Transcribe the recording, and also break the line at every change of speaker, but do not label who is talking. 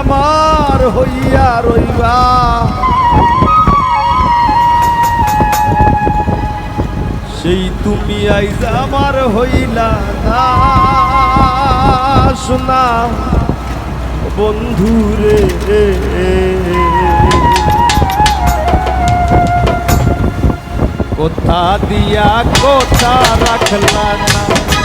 আমার হইয়া রইবা। সেই তুমি আইজ আমার হইলা না, শোনা। বন্ধুরে কথা দিয়া কথা রাখলা না।